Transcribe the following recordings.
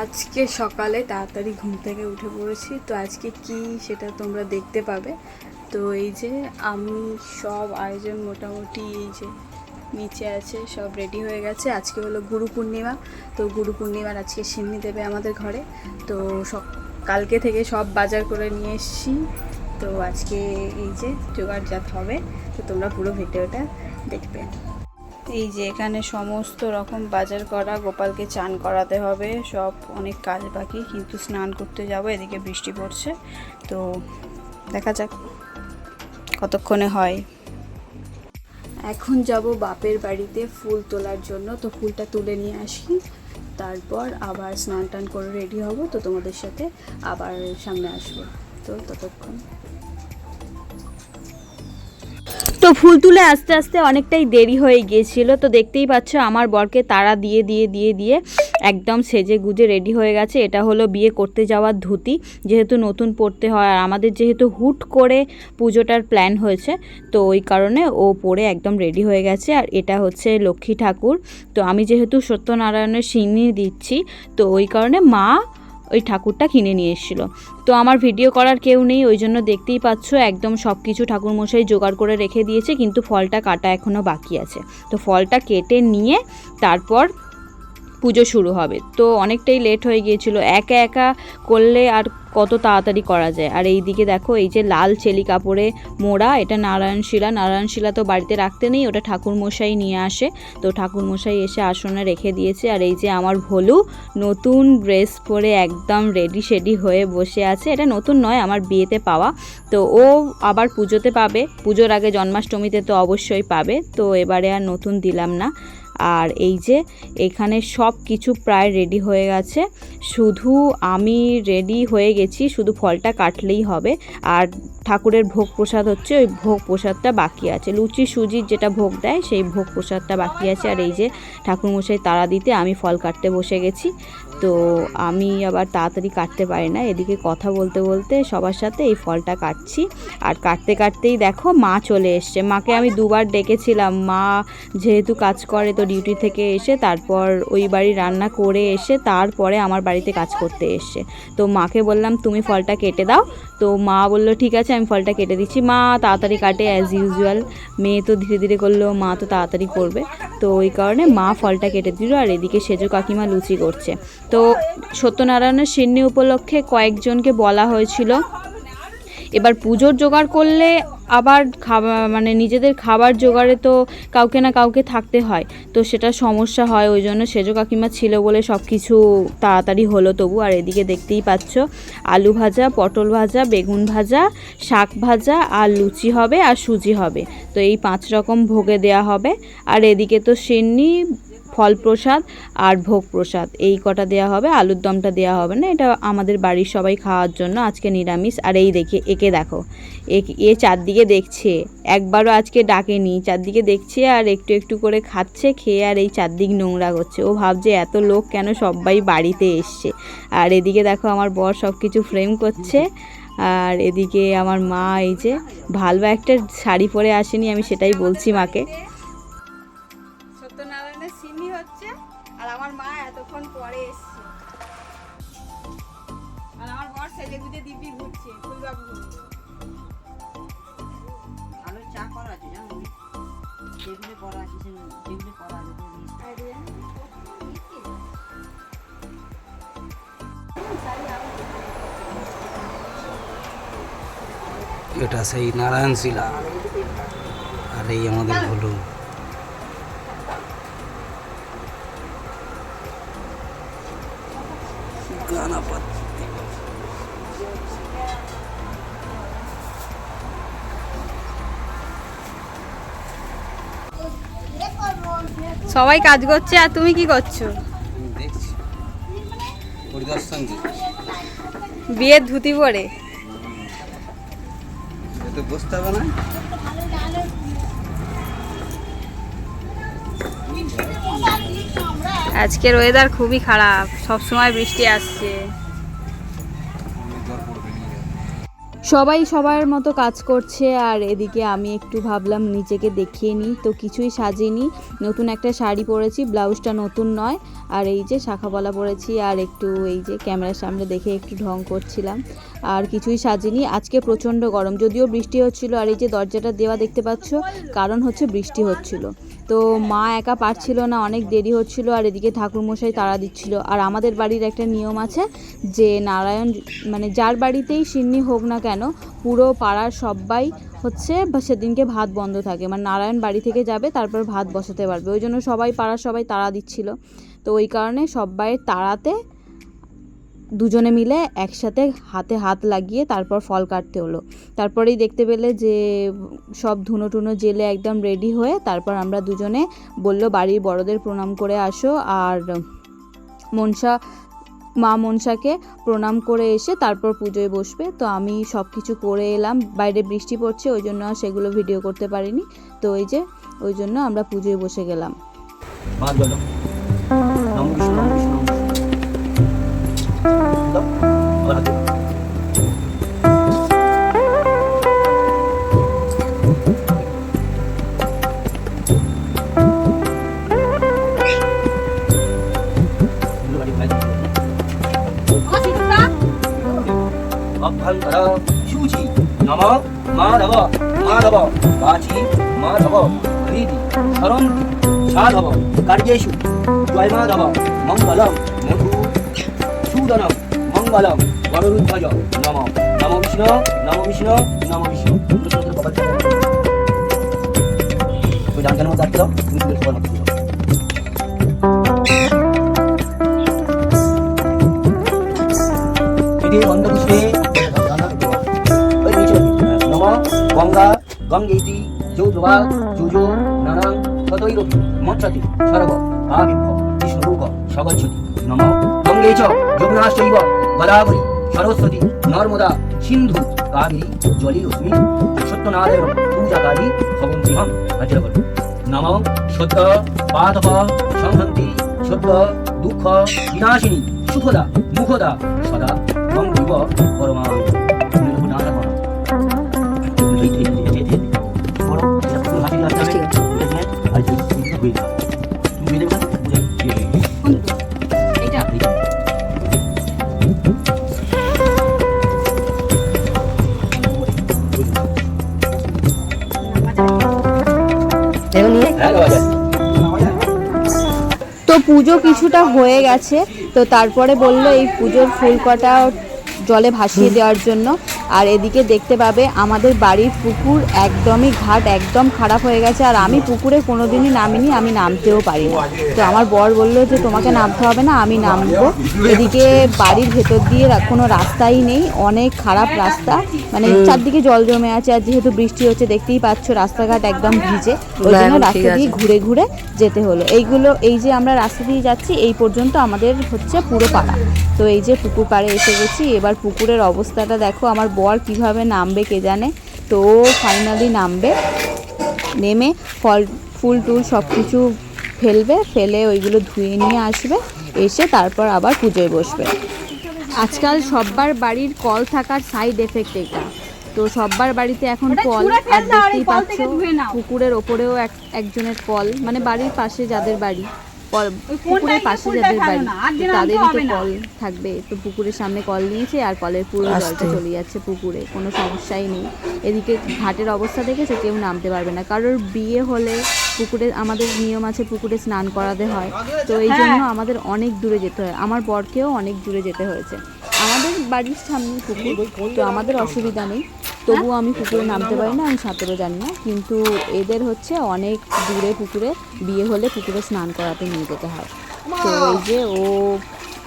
আজকে সকালে তাড়াতাড়ি ঘুম থেকে উঠে পড়েছি, তো আজকে কি সেটা তোমরা দেখতে পাবে। তো এই যে আমি সব আয়োজন মোটামুটি এই যে নিচে আছে, সব রেডি হয়ে গেছে। আজকে হলো গুরু পূর্ণিমা, তো গুরু পূর্ণিমার আজকে সিন্নি দেবে আমাদের ঘরে। তো সব, কালকে থেকে সব বাজার করে নিয়ে এসেছি। তো আজকে এই যে জোগাড় জাত হবে, তো তোমরা পুরো ভিডিওটা দেখবে। এই যে এখানে সমস্ত রকম বাজার করা, গোপালকে চান করাতে হবে, সব অনেক কাজ বাকি, কিন্তু স্নান করতে যাব, এদিকে বৃষ্টি পড়ছে, তো দেখা যাক কতক্ষণে হয়। এখন যাব বাপের বাড়িতে ফুল তোলার জন্য, তো ফুলটা তুলে নিয়ে আসি, তারপর আবার স্নান টান করে রেডি হব, তো তোমাদের সাথে আবার সামনে আসব, তো ততক্ষণ। তো ফুল তুলে আস্তে আস্তে অনেকটাই দেরি হয়ে গিয়েছিল। তো দেখতেই পাচ্ছ আমার বরকে তারা দিয়ে দিয়ে দিয়ে দিয়ে একদম সেজে গুজে রেডি হয়ে গেছে। এটা হলো বিয়ে করতে যাওয়ার ধুতি, যেহেতু নতুন পড়তে হয় আর আমাদের যেহেতু হুট করে পুজোটার প্ল্যান হয়েছে, তো ওই কারণে ও পরে একদম রেডি হয়ে গেছে। আর এটা হচ্ছে লক্ষ্মী ঠাকুর। তো আমি যেহেতু সত্যনারায়ণের সিন্নি দিচ্ছি, তো ওই কারণে মা ওই ঠাকুরটা কিনে নিয়ে এসেছিল। তো আমার ভিডিও করার কেউ নেই, ওই জন্য দেখতেই পাচ্ছ একদম সব কিছু ঠাকুরমশাই জোগাড় করে রেখে দিয়েছে, কিন্তু ফলটা কাটা এখনও বাকি আছে। তো ফলটা কেটে নিয়ে তারপর পুজো শুরু হবে। তো অনেকটাই লেট হয়ে গিয়েছিল। একা একা করলে আর কত তাড়াতাড়ি করা যায়? আর এই দিকে দেখো, এই যে লাল চেলি কাপড়ে মোড়া, এটা নারায়ণশিলা নারায়ণশিলা তো বাড়িতে রাখতে নেই, ওটা ঠাকুরমশাই নিয়ে আসে। তো ঠাকুরমশাই এসে আসনে রেখে দিয়েছে। আর এই যে আমার ভোলু, নতুন ড্রেস পরে একদম রেডি শেডি হয়ে বসে আছে। এটা নতুন নয়, আমার বিয়েতে পাওয়া। তো ও আবার পুজোতে পাবে। পুজোর আগে জন্মাষ্টমীতে তো অবশ্যই পাবে। তো এবারে আর নতুন দিলাম না। আর এই যে এখানে সব কিছু প্রায় রেডি হয়ে গেছে। শুধু আমি রেডি হয়ে গেছি, শুধু ফলটা কাটলেই হবে। আর ঠাকুরের ভোগ প্রসাদ হচ্ছে, ওই ভোগ প্রসাদটা বাকি আছে। লুচি সুজির যেটা ভোগ দেয়, সেই ভোগ প্রসাদটা বাকি আছে। আর এই যে ঠাকুরমশাই তারা দিতে আমি ফল কাটতে বসে গেছি। তো আমি আবার তাড়াতাড়ি কাটতে পারি না। এদিকে কথা বলতে বলতে সবার সাথে এই ফলটা কাটছি। আর কাটতে কাটতেই দেখো মা চলে এসছে। মাকে আমি দুবার ডেকেছিলাম। মা যেহেতু কাজ করে তো ডিউটি থেকে এসে তারপর ওই বাড়ি রান্না করে এসে তারপরে আমার বাড়িতে কাজ করতে এসছে। তো মাকে বললাম, তুমি ফলটা কেটে দাও। তো মা বলল, ঠিক আছে, আমি ফলটা কেটে দিচ্ছি। মা তাড়াতাড়ি কাটে অ্যাজ ইউজুয়াল মেয়ে তো ধীরে ধীরে করল, মা তো তাড়াতাড়ি করবে। তো ওই কারণে মা ফলটা কেটে দিল। আর এদিকে সেজো কাকিমা লুচি করছে। তো সত্যনারায়ণের সিন্নি উপলক্ষে কয়েকজনকে বলা হয়েছিল। এবার পুজোর জোগাড় করলে আবার খাবার মানে নিজেদের খাবার জোগাড়ে তো কাউকে না কাউকে থাকতে হয়। তো সেটা সমস্যা হয়, ওই জন্য সেজো কাকিমা ছিল বলে সব কিছু তাড়াতাড়ি হলো তবু। আর এদিকে দেখতেই পাচ্ছ, আলু ভাজা, পটল ভাজা, বেগুন ভাজা, শাক ভাজা, আর লুচি হবে, আর সুজি হবে। তো এই পাঁচ রকম ভোগে দেয়া হবে। আর এদিকে তো সিন্নি ফল প্রসাদ আর ভোগ প্রসাদ এই কটা দেওয়া হবে, আলুর দমটা দেওয়া হবে না, এটা আমাদের বাড়ির সবাই খাওয়ার জন্য আজকে নিরামিষ। আর এই দেখে, একে দেখো, এ- চারদিকে দেখছে, একবারও আজকে ডাকেনি, চারদিকে দেখছে আর একটু একটু করে খাচ্ছে, খেয়ে আর এই চারদিক নোংরা করছে। ও ভাবছে এত লোক কেন সবাই বাড়িতে এসছে। আর এদিকে দেখো আমার বর সব কিছু ফ্রেম করছে, আর এদিকে আমার মা এই যে, ভালো একটা শাড়ি পরে আসেনি, আমি সেটাই বলছি মাকে। টেবিলে করা আছে সে করা আছে এটা সেই নারায়ণ শিলা। আর এই আমাদের ভুলু সবাই কাজ করছে আর তুমি কি করছ? বিয়ের ধুতি পরে? বসতে হবে না? আজকের ওয়েদার খুবই খারাপ সব সময় বৃষ্টি আসছে। সবাই সবার মতো কাজ করছে আর এদিকে আমি একটু ভাবলাম নিজেকে দেখিয়ে নিই, তো কিছুই সাজিনি। নতুন একটা শাড়ি পরেছি, ব্লাউজটা নতুন নয়, আর এই যে শাখাপলা পরেছি, আর একটু এই যে ক্যামেরার সামনে দেখে একটু ঢং করছিলাম, আর কিছুই সাজিনি। আজকে প্রচণ্ড গরম, যদিও বৃষ্টি হচ্ছিল, আর এই যে দরজাটা দেওয়া দেখতে পাচ্ছ, কারণ হচ্ছে বৃষ্টি হচ্ছিল। তো মা একা পারছিল না, অনেক দেরি হচ্ছিল আর এদিকে ঠাকুরমশাই তাড়া দিচ্ছিল। আর আমাদের বাড়ির একটা নিয়ম আছে যে নারায়ণ মানে যার বাড়িতেই সিন্নি হোক না কেন, পুরো পাড়ার সবাই হচ্ছে সেদিনকে ভাত বন্ধ থাকে। মানে নারায়ণ বাড়ি থেকে যাবে, তারপর ভাত বসাতে পারবে। ওই জন্য সবাই পাড়ার সবাই তাড়া দিচ্ছিল। তো ওই কারণে সবাই তাড়াতে দুজনে মিলে একসাথে হাতে হাত লাগিয়ে তারপর ফল কাটতে হলো। তারপরেই দেখতে পেলে যে সব ধুনো টুনো জেলে একদম রেডি হয়ে তারপর আমরা দুজনে বলল, বাড়ির বড়দের প্রণাম করে আসো। আর মনসা, মা মনসাকে প্রণাম করে এসে তারপর পুজোয় বসবে। তো আমি সব কিছু করে এলাম। বাইরে বৃষ্টি পড়ছে, ওই জন্য সেগুলো ভিডিও করতে পারিনি। তো ওই যে, ওই জন্য আমরা পুজোয় বসে গেলাম। মাধব মাধব বাচি, মাধব হৃদি সরন্তি সাধব কার্যেষু জয় মাধব মঙ্গলম, মধু, সুদনম, মঙ্গলম বররুধ্বজ নম নম বিষ্ণু নম বিষ্ণু নম বিষ্ণু তুমি দিও। এটি গঙ্গা, গঙ্গেতি যৌদ্রবা যুজো, নানাং ততৈরপি মন্ত্রতি, সর্ব আবির্ভ বিষ্ণুরূপ, সগচ্ছতি, নম। গঙ্গে চ যমুনাশ্চৈব গদাবরী সরস্বতী, নর্মদা, সিন্ধু, কাবেরী জলি রশ্মি সত্যনারায়ণ পূজাকারী ভবন্তিহম হাজির করো নম। সত্য পাতপ, সংহন্তি সত্য দুঃখ, বিনাশিনী, সুখদা, মুখদা, সদা মম জীব পুজো কিছুটা হয়ে গেছে, তো তারপরে বলল এই পুজোর ফুল কটা জলে ভাসিয়ে দেওয়ার জন্য। আর এদিকে দেখতে পাবে আমাদের বাড়ির পুকুর একদমই ঘাট একদম খারাপ হয়ে গেছে আর আমি পুকুরে কোনোদিনই নামিনি আমি নামতেও পারি না তো আমার বর বলল যে তোমাকে নামতে হবে না আমি নামবো। এদিকে বাড়ির ভেতর দিয়ে কোনো রাস্তাই নেই অনেক খারাপ রাস্তা। মানে চারদিকে জল জমে আছে আর যেহেতু বৃষ্টি হচ্ছে দেখতেই পাচ্ছ রাস্তাঘাট একদম ভিজে। ওই জন্য রাস্তা দিয়ে ঘুরে ঘুরে যেতে হলো। এইগুলো এই যে আমরা রাস্তা দিয়ে যাচ্ছি এই পর্যন্ত আমাদের হচ্ছে পুরো পাড়া। তো এই যে পুকুর পাড়ে এসে গেছি এবার পুকুরের অবস্থাটা দেখো আমার বর কীভাবে নামবে কে জানে? তো ফাইনালি নামবে। নেমে ফল ফুল টুল সব কিছু ফেলবে ফেলে ওইগুলো ধুয়ে নিয়ে আসবে এসে তারপর আবার পুজোয় বসবে। আজকাল সব্বার বাড়ির কল থাকার সাইড এফেক্ট এটা। তো সব্বার বাড়িতে এখন কল আর দেখতেই পাচ্ছ পুকুরের ওপরেও এক একজনের কল মানে বাড়ির পাশে যাদের বাড়ি। পুকুরের পাশে যাদের বাড়ি তাদেরই তো কল থাকবে তো পুকুরের সামনে কল নিয়েছে আর কলের পুরো জলটা চলে যাচ্ছে পুকুরে কোনো সমস্যাই নেই। এদিকে ঘাটের অবস্থা দেখেছে? কেউ নামতে পারবে না। কারোর বিয়ে হলে পুকুরে আমাদের নিয়ম আছে পুকুরে স্নান করাতে হয়। তো এই জন্য আমাদের অনেক দূরে যেতে হয়। আমার বরকেও অনেক দূরে যেতে হয়েছে। আমাদের বাড়ির সামনে পুকুর তো আমাদের অসুবিধা নেই। তবুও আমি পুকুরে নামতে পারি না, আমি সাঁতারও জানি না। কিন্তু এদের হচ্ছে অনেক দূরে পুকুরে বিয়ে হলে পুকুরে স্নান করাতে নিয়ে যেতে হয়। তো এই যে ও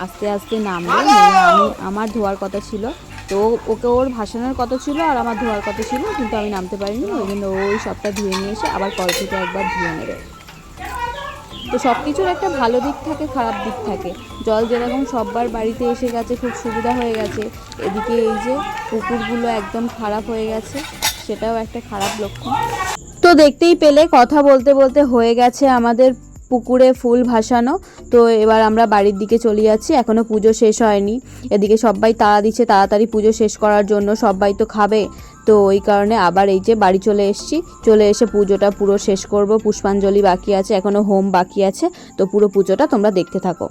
আস্তে আস্তে নামবে নেমে আমি, আমার ধোয়ার কথা ছিল। তো ওকে ওর ভাসানোর কথা ছিল আর আমার ধোয়ার কথা ছিল, কিন্তু আমি নামতে পারিনি। ওই জন্য ওই সবটা ধুয়ে নিয়ে এসে আবার কল থেকে একবার ধুয়ে নেবে। তো সব কিছুর একটা ভালো দিক থাকে, খারাপ দিক থাকে। জল যেরকম সববার বাড়িতে এসে গেছে, খুব সুবিধা হয়ে গেছে। এদিকে এই যে পুকুরগুলো একদম খারাপ হয়ে গেছে, সেটাও একটা খারাপ লক্ষণ। তো দেখতেই পেলে, কথা বলতে বলতে হয়ে গেছে আমাদের পুকুরে ফুল ভাসানো। তো এবার আমরা বাড়ির দিকে চলে যাচ্ছি এখনও পুজো শেষ হয়নি। এদিকে সবাই তাড়া দিচ্ছে, তাড়াতাড়ি পুজো শেষ করার জন্য সবাই তো খাবে। তো ওই কারণে আবার এই যে বাড়ি চলে এসেছি। চলে এসে পুজোটা পুরো শেষ করব, পুষ্পাঞ্জলি বাকি আছে এখনও হোম বাকি আছে, তো পুরো পুজোটা তোমরা দেখতে থাকো।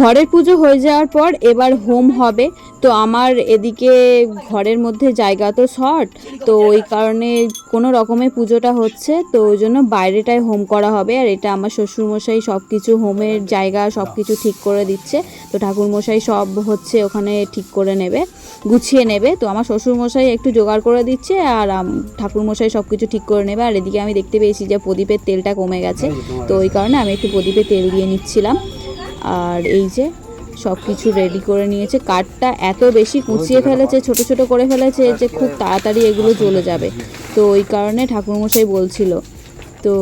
ঘরের পুজো হয়ে যাওয়ার পর এবার হোম হবে। তো আমার এদিকে ঘরের মধ্যে জায়গা তো শর্ট, তো ওই কারণে কোনো রকমে পুজোটা হচ্ছে। তো ওই জন্য বাইরেটায় হোম করা হবে আর এটা আমার শ্বশুরমশাই সব কিছু হোমের জায়গা সব কিছু ঠিক করে দিচ্ছে। তো ঠাকুরমশাই সব হচ্ছে ওখানে ঠিক করে নেবে, গুছিয়ে নেবে। তো আমার শ্বশুরমশাই একটু জোগাড় করে দিচ্ছে আর ঠাকুরমশাই সব কিছু ঠিক করে নেবে। আর এদিকে আমি দেখতে পেয়েছি যে প্রদীপের তেলটা কমে গেছে। তো ওই কারণে আমি একটু প্রদীপে তেল দিয়ে নিচ্ছিলাম। আর এই যে সব কিছু রেডি করে নিয়েছে। কাঠটা এত বেশি কুচিয়ে ফেলেছে ছোট ছোট করে ফেলেছে যে খুব তাড়াতাড়ি এগুলো জ্বলে যাবে। তো ওই কারণে ঠাকুরমশাই বলছিল। তো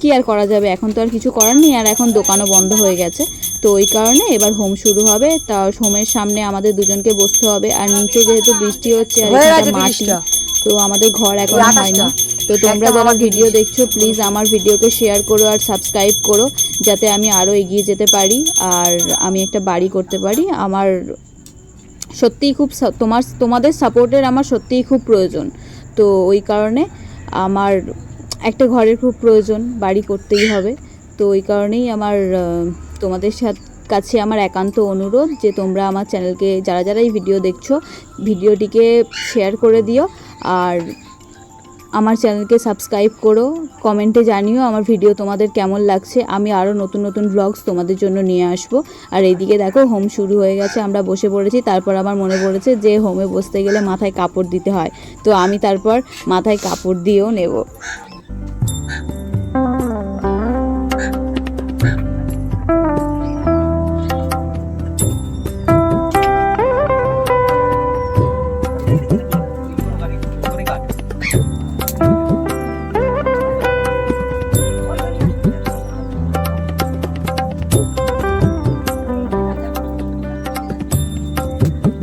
কি আর করা যাবে? এখন তো আর কিছু করার নেই আর এখন দোকানও বন্ধ হয়ে গেছে। তো ওই কারণে এবার হোম শুরু হবে। তা হোমের সামনে আমাদের দুজনকে বসতে হবে। আর নিচে যেহেতু বৃষ্টি হচ্ছে আর মাটি। তো আমাদের ঘর এখন এই হয়নি। তো তোমরা যারা ভিডিও দেখছ প্লিজ আমার ভিডিওকে শেয়ার করো আর সাবস্ক্রাইব করো যাতে আমি আরও এগিয়ে যেতে পারি আর আমি একটা বাড়ি করতে পারি। আমার সত্যিই খুব তোমার তোমাদের সাপোর্টের আমার সত্যিই খুব প্রয়োজন। তো ওই কারণে আমার একটা ঘরের খুব প্রয়োজন বাড়ি করতেই হবে। তো ওই কারণেই আমার তোমাদের সাথে কাছে আমার একান্ত অনুরোধ যে তোমরা আমার চ্যানেলকে যারা যারা এই ভিডিও দেখছ ভিডিওটিকে শেয়ার করে দিও। আর আমার চ্যানেলকে সাবস্ক্রাইব করো, কমেন্টে জানিও আমার ভিডিও তোমাদের কেমন লাগছে। আমি আরও নতুন নতুন ব্লগস তোমাদের জন্য নিয়ে আসব। আর এইদিকে দেখো, হোম শুরু হয়ে গেছে, আমরা বসে পড়েছি। তারপর আমার মনে পড়েছে যে, হোমে বসতে গেলে মাথায় কাপড় দিতে হয়। তো আমি তারপর মাথায় কাপড় দিয়েও নেব।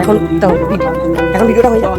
এখন তো এখন ভিডিওটা হয়ে যাবে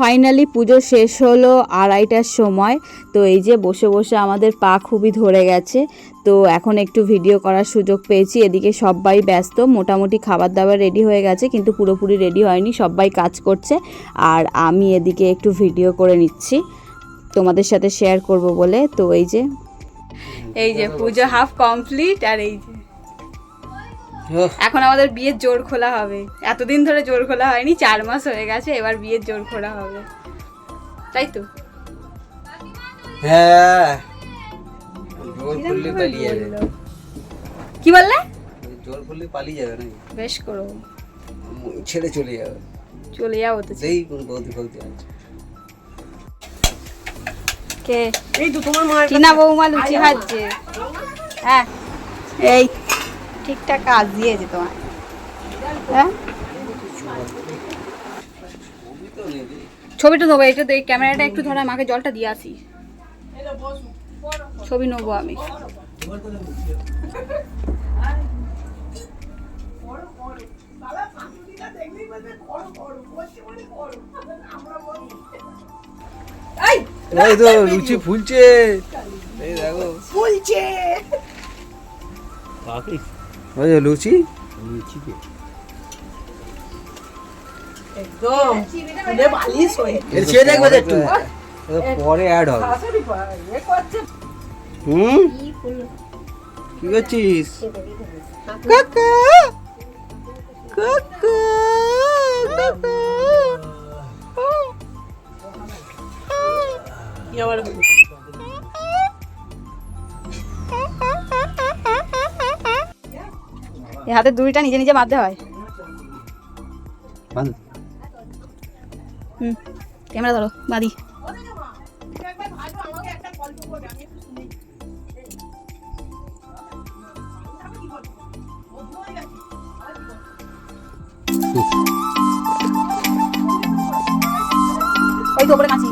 ফাইনালি পুজো শেষ হলো আড়াইটার সময়। তো এই যে বসে বসে আমাদের পা খুবই ধরে গেছে। তো এখন একটু ভিডিও করার সুযোগ পেয়েছি। এদিকে সবাই ব্যস্ত, মোটামুটি খাবার দাবার রেডি হয়ে গেছে, কিন্তু পুরোপুরি রেডি হয়নি, সবাই কাজ করছে। আর আমি এদিকে একটু ভিডিও করে নিচ্ছি। তোমাদের সাথে শেয়ার করব বলে। তো এই যে এই যে পুজো হাফ কমপ্লিট আর এই যে এখন আমাদের বিয়ের জোর খোলা হবে। এতদিন ধরে জোর খোলা হয়নি চার মাস হয়ে গেছে এবার বিয়ের জোর খোলা হবে। তাই তো? হ্যাঁ। কি বললে? জোর করলে পালিয়ে যাবে না বেশ করো। ছেড়ে চলে যাবে। চলে যাব তো সেই কোন বৌদি আছে। কে? এই তো তোমার মায়ের টিনা বৌমা লুচি খাচ্ছে। হ্যাঁ। এই। ঠিকঠাক কাজ দিয়েছে তোমার হ্যাঁ? ছবিটা নেব এটা এই ক্যামেরাটা একটু ধরে আমাকে জলটা দিয়ে আসি। ছবি নেব আমি। এই তো লুচি ফুলছে। এই দেখো। ফুলছে। ওই লুচি লুচি। কে একদম। বালিশ হয়ে ছেড়ে দেখবে একটু। পরে অ্যাড হবে। হুম? কি করছিস? কাকা! কাকা! কাকা! কি আবার এই হাতে দুইটা নিজে নিজে বাঁধতে হয়। হুম ক্যামেরা ধরো বাদি ওই তো উপরে কাছি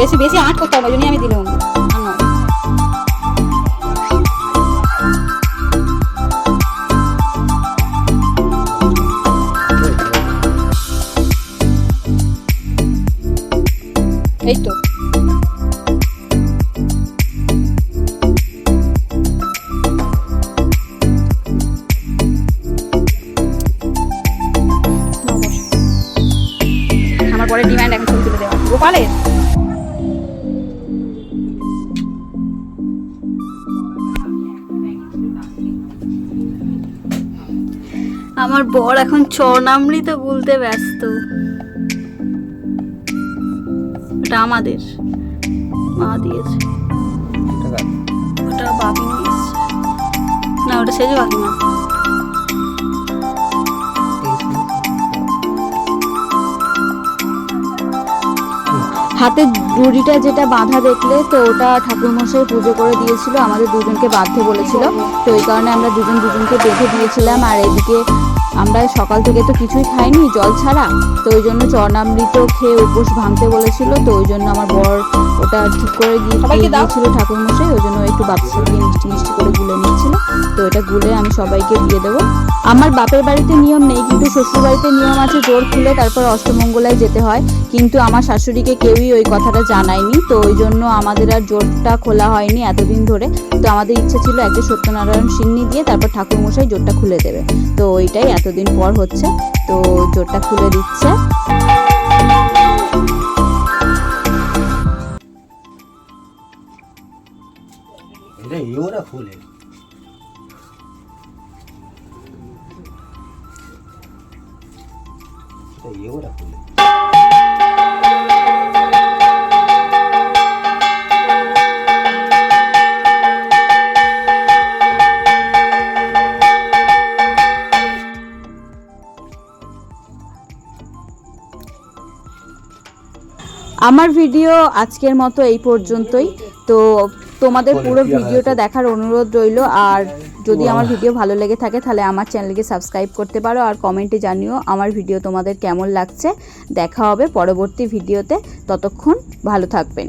বেশি বেশি আট করতে হবে ওই জন্যই আমি দিলাম। আমার বর এখন চরণামৃত গুলতে ব্যস্ত। ওটা আমাদের। মা দিয়েছে। ওটা বাপি না, ওটা সেজে হাতে ডুরিটা যেটা বাঁধা দেখলে, তো ওটা ঠাকুরমশাই পুজো করে দিয়েছিল, আমাদের দুজনকে বাঁধতে বলেছিল। তো এই কারণে আমরা দুজন দুজনকে বেঁধে দিয়েছিলাম, আর এদিকে আমরা সকাল থেকে তো কিছুই খাইনি, জল ছাড়া। তো ওই জন্য চরণামৃত খেয়ে উপোস ভাঙতে বলেছিল, তো ওই জন্য আমার বর ওটা ঠিক করে। দিয়েছিল ঠাকুরমশাই ওই জন্য একটু বাচ্চা দিয়ে মিষ্টি মিষ্টি করে গুলে নিচ্ছিল। তো এটা গুলে আমি সবাইকে দিয়ে দেবো। আমার বাপের বাড়িতে নিয়ম নেই কিন্তু শ্বশুর বাড়িতে নিয়ম আছে জোর খুলে তারপর অষ্টমঙ্গলায় যেতে হয়। কিন্তু আমার শাশুড়িকে কেউই ওই কথাটা জানায়নি। তো ওই জন্য আমাদের আর জোরটা খোলা হয়নি এতদিন ধরে। তো আমাদের ইচ্ছে ছিল একটা সত্যনারায়ণ সিন্নি দিয়ে তারপর ঠাকুরমশাই জোরটা খুলে দেবে। তো ওইটাই এতদিন পর হচ্ছে। তো জোরটা খুলে দিচ্ছে। এটা এও না ফুল এটা এও ফুল আমার ভিডিও আজকের মতো এই পর্যন্তই। তো তোমাদের পুরো ভিডিওটা দেখার অনুরোধ রইল। আর যদি আমার ভিডিও ভালো লেগে থাকে তাহলে আমার চ্যানেলকে সাবস্ক্রাইব করতে পারো আর কমেন্টে জানিও আমার ভিডিও তোমাদের কেমন লাগছে। দেখা হবে পরবর্তী ভিডিওতে। ততক্ষণ ভালো থাকবেন।